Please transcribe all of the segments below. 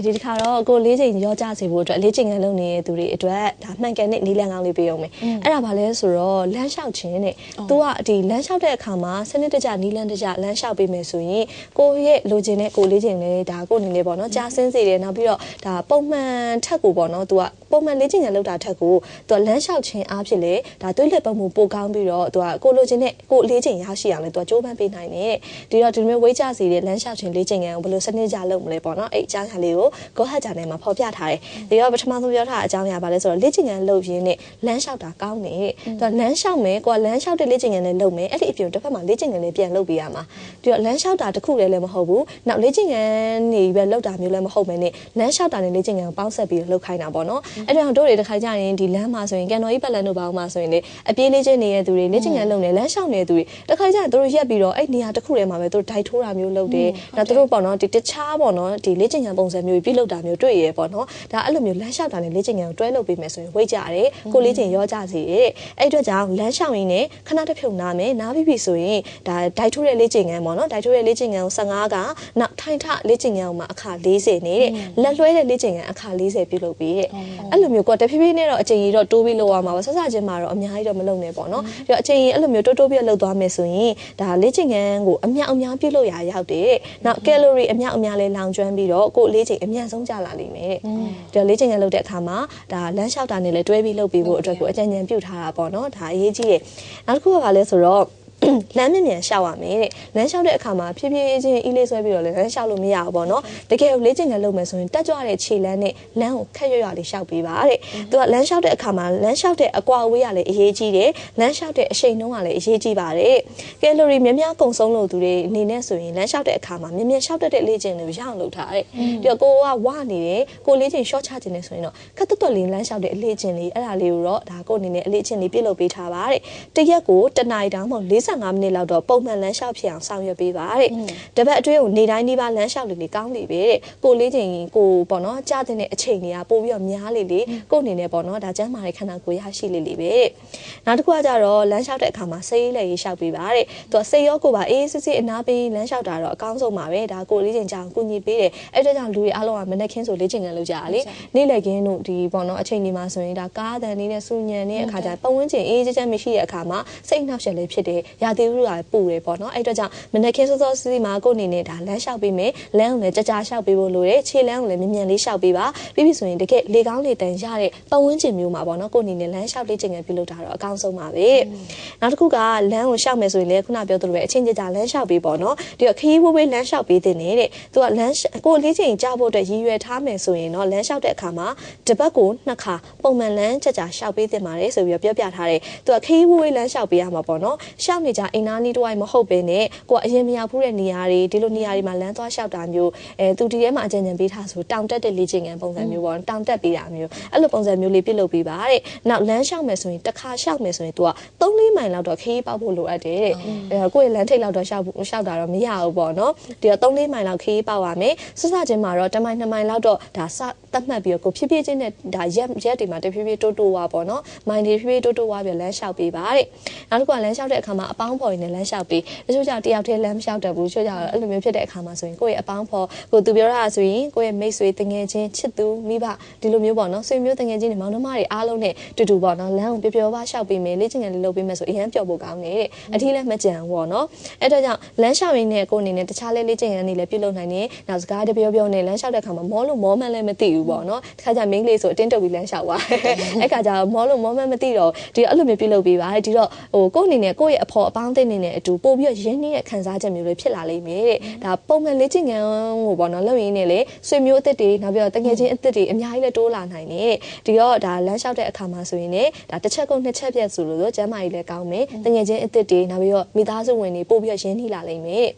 ပါတယ်ဒီတစ်ခါတော့ကိုလေးချိန်ရောကြစေဖို့အတွက်လေးချိန်ငယ်လုပ်နေတဲ့သူတွေအတွက်ဒါမှန်ကန်တဲ့နီလန်ကောင်းလေးပေးအောင်မယ်အဲ့ဒါဘာလဲဆိုတော့လမ်းလျှောက်ခြင်းတဲ့သူကဒီလမ်းလျှောက်တဲ့အခါမှာစနစ်တကျနီလန်တကျလမ်းလျှောက်ပေးမယ်ဆိုရင်ကိုရဲ့လိုချင်တဲ့ကိုလေးချိန်လေးဒါကိုအနေနဲ့ပေါ့နော်ကြားစင်းစေတယ်နောက်ပြီးတော့ဒါပုံမှန်ထက်ကိုပေါ့နော်သူက ပုံမှန်လေးချိန်ငယ်လုပ်တာထက်ကိုသူကလမ်းလျှောက်ခြင်းအားဖြင့်လေဒါသွေးလက်ပတ်မှုပိုကောင်းပြီးတော့သူကကိုလိုချင်တဲ့ကိုလေးချိန်ရရှိအောင်လေသူကကြိုးပမ်းပေးနိုင်တယ်ဒီတော့ဒီလိုမျိုးဝေးကြစီတဲ့လမ်းလျှောက်ခြင်းလေးချိန်ငယ်ကိုဘယ်လိုစနစ်ကြလုပ်မလဲပေါ့နော်အဲ့အကြောင်းအရာလေးကို go hat ဂျာနယ်မှာဖော်ပြထားတယ်ဒီတော့ပထမဆုံးပြောထားတဲ့အကြောင်းအရာပါလဲဆိုတော့လေ့ကျင့်ခန်းလုပ်ရင်းနဲ့လမ်းလျှောက်တာကောင်းတယ်သူကလမ်းလျှောက်မယ်ကိုကလမ်းလျှောက်တဲ့လေ့ကျင့်ခန်းလေးလုပ်မယ်အဲ့ဒီအပြင်တစ်ဖက်မှာလေ့ကျင့်ခန်းလေးပြန်လုပ်ပေးရမှာဒီတော့လမ်းလျှောက်တာတစ်ခုတည်းလည်းမဟုတ်ဘူးနောက်လေ့ကျင့်ခန်းနေပဲလုပ်တာမျိုးလည်းမဟုတ်ဘဲနဲ့လမ်းလျှောက်တာနဲ့လေ့ကျင့်ခန်းကိုပေါင်းဆက်ပြီးလုပ်ခိုင်းတာပေါ့နော်အဲ့ဒါတို့တွေတစ်ခါကြရင်ဒီလမ်းမှာဆိုရင်ကန်တော်ကြီးပတ်လန်တို့ဘာမှဆိုရင်လေအပြေးလေ့ကျင့်နေတဲ့သူတွေလေ့ကျင့်ခန်းလုပ်နေလမ်းလျှောက်နေတဲ့သူတွေတစ်ခါကြရင်တို့ရက်ပြီးတော့အဲ့နေရာတစ်ခုထဲမှာပဲတို့ဒိုက်ထိုးတာမျိုးလုပ်တယ်နောက်တို့ပေါ့နော်ဒီတခြားပေါ့နော်ဒီလေ့ကျင့်ခန်းပုံစံမျိုးပြုလုပ်တာမျိုးတွေ့ရပေါ့နော်ဒါအဲ့လိုမျိုးလမ်းလျှောက်တာနဲ့လေ့ကျင့်ခန်းကိုတွဲလုပ်ပေးမယ်ဆိုရင်ဝိတ်ကြတယ်ကိုလေ့ကျင့်ရောကြစီတယ်အဲ့အတွက်ကြောင့်လမ်းလျှောက်ရင်းနဲ့ခဏတစ်ဖြုံနာမယ်နားပြီးပြီဆိုရင်ဒါဒိုက်ထိုးတဲ့လေ့ကျင့်ခန်းပေါ့နော်ဒိုက်ထိုးတဲ့လေ့ကျင့်ခန်းကို15ကနောက်ထိုင်ထလေ့ကျင့်ခန်းမှာအခါ40နေတဲ့လက်လွှဲတဲ့လေ့ကျင့်ခန်းအခါ40ပြုလုပ်ပေးတဲ့အဲ့လိုမျိုးကတဖြည်းဖြည်းနဲ့တော့အချိန်ကြီးတော့တိုးပြီးလုပ်ရမှာပါဆက်စချင်းမှာတော့အများကြီးတော့မလုပ်နဲ့ပေါ့နော်ပြီးတော့အချိန်ကြီးအဲ့လိုမျိုးတိုးတိုးပြီးလုပ်သွားမယ်ဆိုရင်ဒါလေ့ကျင့်ခန်းကိုအမြောက်အများပြုလုပ်ရရောက်တယ်နောက်ကယ်လိုရီအမြောက်အများလေးလောင်ကျွမ်းပြီးတော့ကိုလေ့ကျင့်အမြန်ဆုံးကြလာလိမ့်မယ်တဲ့လေ့ကျင့်ခန်းလုပ်တဲ့အခါမှာဒါလမ်းလျှောက်တာနဲ့လည်းတွဲပြီးလုပ်ပြီးဖို့အတွက်ကိုအကြံဉာဏ်ပြုထားတာပေါ့နော်ဒါအရေးကြီးတယ်နောက်တစ်ခုကဘာလဲဆိုတော့ လမ်းမြင်မြန်ရှောက်ရမယ်တဲ့လမ်းရှောက်တဲ့အခါမှာဖြည်းဖြည်းချင်းအီးလေးဆွဲပြီးတော့လည်းလမ်းရှောက်လို့မရဘူးပေါ့နော်တကယ်လေ့ကျင့်ခန်းလုပ်မယ်ဆိုရင်တက်ကြွတဲ့ခြေလမ်းနဲ့လမ်းကိုခက်ရွရွလေးရှောက်ပေးပါတဲ့သူကလမ်းရှောက်တဲ့အခါမှာလမ်းရှောက်တဲ့အကွာအဝေးကလည်းအရေးကြီးတယ်လမ်းရှောက်တဲ့အချိန်နှုန်းကလည်းအရေးကြီးပါတယ်ကယ်လိုရီများများကုန်ဆုံးလို့သူတွေအနေနဲ့ဆိုရင်လမ်းရှောက်တဲ့အခါမှာမြင်မြန်ရှောက်တတ်တဲ့လေ့ကျင့်လေးရအောင်လုပ်ထားတဲ့ပြီးတော့ကိုကဝနေတယ်ကိုလေ့ကျင့် short ချခြင်းနေဆိုရင်တော့ခက်တွတ်တွတ်လေးလမ်းရှောက်တဲ့အလေ့ကျင့်လေးအဲ့ဒါလေးကိုတော့ဒါကိုအနေနဲ့အလေ့ကျင့်လေးပြုလုပ်ပေးထားပါတဲ့တရက်ကိုတနားရီတောင်မှ45မိနစ်လောက်တော့ပုံမှန်လမ်းလျှောက်ဖြစ်အောင်ဆောင်ရွက်ပေးပါတဲ့တပတ်အတွင်းကိုနေတိုင်းနေပါလမ်းလျှောက်လေးလေးကောင်းလေပဲတဲ့ကိုလေးချိန်ကိုပေါ့နော်ကြားတဲ့အချိန်တွေကပို့ပြီးတော့များလေလေကိုအနေနဲ့ပေါ့နော်ဒါကျမ်းမာတဲ့ခန္ဓာကိုယ်ရရှိလေလေပဲတဲ့နောက်တစ်ခုကကြတော့လမ်းလျှောက်တဲ့အခါမှာစိတ်လေးရေးလျှောက်ပေးပါတဲ့သူကစိတ်ရောကိုပါအေးစစ်စစ်အနာပေးလမ်းလျှောက်တာတော့အကောင်းဆုံးပါပဲဒါကိုလေးချိန်ကြောင်ကုညီပေးတယ်အဲ့ဒါကြောင့်လူတွေအားလုံးကမနေ့ခင်းဆိုလေးချိန်ကန်လုပ်ကြတာလေနေ့လည်ခင်းတို့ဒီပေါ့နော်အချိန်ဒီမှာဆိုရင်ဒါကားတန်လေးနဲ့စူညံနေတဲ့အခါကျပတ်ဝန်းကျင်အေးချမ်းချမ်းမရှိတဲ့အခါမှာစိတ်နှောက်ယှက်လေးဖြစ်တယ်ရာသီဥတုကပူတယ်ပေါ့နော်အဲ့အတွက်ကြောင့်မနက်ခင်းစောစောစီးမှာကိုအနေနဲ့ဒါလမ်းလျှောက်ပေးမယ်လမ်းကိုလည်းကြကြလျှောက်ပေးဖို့လိုတယ်ခြေလမ်းကိုလည်းမြင်မြန်လေးလျှောက်ပေးပါပြီးပြီဆိုရင်တကယ်လေကောင်းလေတန်ရတဲ့ပတ်ဝန်းကျင်မျိုးမှာပေါ့နော်ကိုအနေနဲ့လမ်းလျှောက်လေးချိန်ငယ်ပြုလုပ်တာတော့အကောင်းဆုံးပါပဲနောက်တစ်ခုကလမ်းကိုလျှောက်မယ်ဆိုရင်လည်းခုနပြောသလိုပဲအချင်းကြကြလမ်းလျှောက်ပေးပေါ့နော်ဒီတော့ခရီးဝေးဝေးလမ်းလျှောက်ပေးတဲ့နေတဲ့သူကလမ်းကိုလေးချိန်ကြဖို့အတွက်ရည်ရွယ်ထားမယ်ဆိုရင်တော့လမ်းလျှောက်တဲ့အခါမှာတစ်ပတ်ကိုနှစ်ခါပုံမှန်လမ်းကြကြလျှောက်ပေးတင်ပါတယ်ဆိုပြီးပြောပြထားတယ်သူကခရီးဝေးဝေးလမ်းလျှောက်ပေးရမှာပေါ့နော်လျှောက်နေကြအိမ်သားနီးတစ်ဝိုက်မဟုတ်ဘဲနဲ့ကိုကအရင်မရောက်ဘူးတဲ့နေရာတွေဒီလိုနေရာတွေမှာလမ်းသွားလျှောက်တာမျိုးအဲသူဒီထဲမှာအကြံဉာဏ်ပေးထားဆိုတောင်တက်တဲ့လေ့ကျင့်ခန်းပုံစံမျိုးပေါ့တောင်တက်ပေးတာမျိုးအဲ့လိုပုံစံမျိုးလေးပြုလုပ်ပေးပါတဲ့နောက်လမ်းလျှောက်မယ်ဆိုရင်တစ်ခါလျှောက်မယ်ဆိုရင် तू က3-4မိုင်လောက်တော့ခရီးပေါက်ဖို့လိုအပ်တယ်တဲ့အဲကိုယ့်ရဲ့လမ်းထိပ်လောက်တော့လျှောက်လျှောက်တာတော့မရဘူးပေါ့နော်ဒီတော့3-4မိုင်လောက်ခရီးပေါက်ရမယ်စစချင်းမှာတော့1မိုင်2မိုင်လောက်တော့ဒါစသတ်မှတ်ပြီးတော့ကိုဖြည်းဖြည်းချင်းနဲ့ဒါရက်ရက်တွေမှာတဖြည်းဖြည်းတိုးတိုးွားပေါ့နော်မိုင်တွေဖြည်းဖြည်းတိုးတိုးွားပြီးလမ်းလျှောက်ပေးပါတဲ့နောက်တစ်ခုကလမ်းလျှောက်တဲ့အခါမှာအပေါင်းဖော်ရင်းနဲ့လမ်းလျှောက်ပေးတချို့ကြောင့်တယောက်တည်းလမ်းမလျှောက်တတ်ဘူးချို့ကြောင့်အဲ့လိုမျိုးဖြစ်တဲ့အခါမှာဆိုရင်ကိုယ့်ရဲ့အပေါင်းဖော်ကိုသူပြောတာဆိုရင်ကိုယ့်ရဲ့မိတ်ဆွေတငယ်ချင်းချစ်သူမိဘဒီလိုမျိုးပေါ့နော်ဆွေမျိုးတငယ်ချင်းတွေမောင်နှမတွေအားလုံးနဲ့တူတူပေါ့နော်လမ်းကိုပျော်ပျော်ပါလျှောက်ပေးမယ်လေ့ကျင့်ခန်းလေးလုပ်ပေးမယ်ဆိုအရင်ပျော်ဖို့ကောင်းတယ်တဲ့အထီးလည်းမကြံဘူးပေါ့နော်အဲ့ဒါကြောင့်လမ်းလျှောက်ရင်းနဲ့ကိုယ်အနေနဲ့တခြားလေးလေ့ကျင့်ခန်းတွေလည်းပြုလုပ်နိုင်တယ်နောက်စကားတပြောပြောနဲ့လမ်းလျှောက်တဲ့အခါမှာမောလို့မောမှန်းလည်းမသိဘူးပေါ့နော်တခါကျမင်းကလေးဆိုအတင်းတုပ်ပြီးလမ်းလျှောက်သွားအဲ့ခါကျတော့မောလို့မောမှန်းမသိတော့ဒီအဲ့လိုမျိုးပြုလုပ်ပေးပါဒီတော့ဟိုကိုယ့်အနေနဲ့ကိုယ့်ရဲ့အဖော်အပေါင်းအသင်းအနေနဲ့အတူပို့ပြီးရင်းနှီးတဲ့ခံစားချက်မျိုးတွေဖြစ်လာလိမ့်မယ်တဲ့ဒါပုံမှန်လေ့ကျင့်ခန်းကိုပေါ့နော်လုပ်ရင်းနဲ့လေဆွေမျိုးအသစ်တွေနောက်ပြီးတော့တကယ်ချင်းအသစ်တွေအများကြီးလည်းတိုးလာနိုင်တယ်ဒီတော့ဒါလမ်းလျှောက်တဲ့အခါမှာဆိုရင်လည်းဒါတစ်ချက်ကုန်နှစ်ချက်ပြတ်ဆိုလို့ကျမ်းမာရေးလည်းကောင်းမယ်တကယ်ချင်းအသစ်တွေနောက်ပြီးတော့မိသားစုဝင်တွေပို့ပြီးရင်းနှီးလာလိမ့်မယ်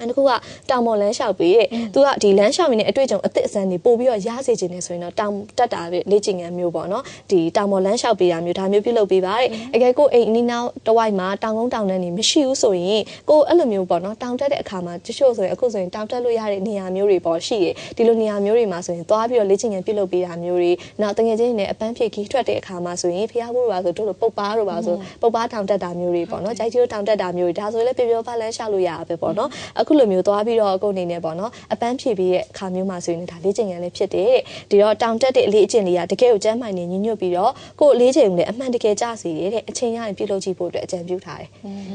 အဲ့တခုကတောင်ပေါ်လမ်းလျှောက်ပေးတဲ့သူကဒီလမ်းလျှောက်ရင်းနဲ့အတွေ့အကြုံအသစ်အစမ်းတွေပို့ပြီးတော့ရစေခြင်းနဲ့ဆိုရင်တော့တောင်တက်တာပဲလေ့ကျင့်ခန်းမျိုးပေါ့နော်ဒီတောင်ပေါ်လမ်းလျှောက်ပေးတာမျိုးဒါမျိုးပြုလုပ်ပေးပါတဲ့အကယ်ကိုအိမ်နီးနောက်တဝိုက်မှာတောင်ကုန်းတောင်တန်းတွေမရှိဘူးဆိုရင်ကိုအဲ့လိုမျိုးပေါ့နော်တောင်တက်တဲ့အခါမှာတချို့ဆိုရင်အခုဆိုရင်တောင်တက်လို့ရတဲ့နေရာမျိုးတွေပေါ့ရှိတယ်ဒီလိုနေရာမျိုးတွေမှာဆိုရင်သွားပြီးတော့လေ့ကျင့်ခန်းပြုလုပ်ပေးတာမျိုးတွေနောက်တငယ်ချင်းတွေနဲ့အပန်းဖြေခီးထွက်တဲ့အခါမှာဆိုရင်ဖျားဖို့ပါဆိုတို့လိုပုတ်ပါတို့ပါဆိုပုတ်ပါတောင်တက်တာမျိုးတွေပေါ့နော်ကြိုက်ချိုးတောင်တက်တာမျိုးတွေဒါဆိုလည်းပြပြဖလန်းလျှောက်လို့ရတာပဲပေါ့နော်အခုလိုမျိုးသွားပြီးတော့ကိုအနေနဲ့ပေါ့နော်အပန်းဖြေပြီးရဲ့အခါမျိုးမှာဆိုရင်ဒါလေ့ကျင့်ရန်လေးဖြစ်တယ်တဲ့ဒီတော့တောင်တက်တဲ့အလေးအကျင့်လေးကတကယ်ကိုကျမ်းမိုင်နေညညွတ်ပြီးတော့ကိုလေးချိန်လည်းအမှန်တကယ်ကြစီတယ်တဲ့အချိန်ရရင်ပြုလုပ်ကြည့်ဖို့အတွက်အကြံပြုထားတယ်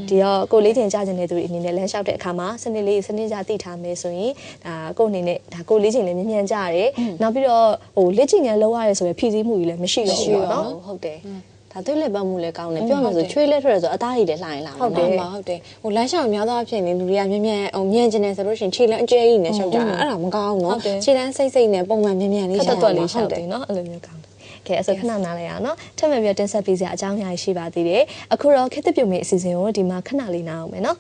ဒီတော့ကိုလေးချိန်ကြခြင်းတဲ့သူတွေအနေနဲ့လမ်းလျှောက်တဲ့အခါမှာစနစ်လေးစနစ်ကြသိထားမယ်ဆိုရင်ဒါကိုအနေနဲ့ဒါကိုလေးချိန်လည်းမြန်မြန်ကြရတယ်နောက်ပြီးတော့ဟိုလေ့ကျင့်ရန်လုပ်ရတယ်ဆိုရင်ဖြည့်ဆည်းမှုကြီးလည်းမရှိတော့ဘူးပေါ့နော်ဟုတ်တယ် ဒါသွေးလက်ပတ်မှုလည်းကောင်းတယ်ပြောရမှာဆိုချွေးလက်ထွက်ရဆိုအသားရည်လည်းလှိုင်လာဟုတ်တယ်မှာဟုတ်တယ်ဟိုလမ်းလျှောက်များသောအားဖြင့်လေလူတွေကမြန်မြန်ဟိုမြန်ကျင်တယ်ဆိုလို့ရှိရင်ခြေလမ်းအကျဲကြီးနဲ့ရှောက်ကြတာအဲ့ဒါမကောင်းဘူးဟုတ်နော်တယ်ခြေလမ်းစိတ်စိတ်နဲ့ပုံမှန်မြန်မြန်လေးခက်ရှောတွက်က်ရတွက်မှာလေးရှောက်တယ်နော်အဲ့လိုမျိုးကောင်းတယ်ကဲအဲ့ဆိုခဏနားလိုက်ရအောင်နော်ထပ်မံပြီးတော့တင်ဆက်ပေးစရာအကြောင်းအရာရှိပါသေးတယ်အခုတော့ခေတ်သစ်ပြုံမေအစီအစဉ်ကိုဒီမှာခဏလေးနားအောင်မယ်နော်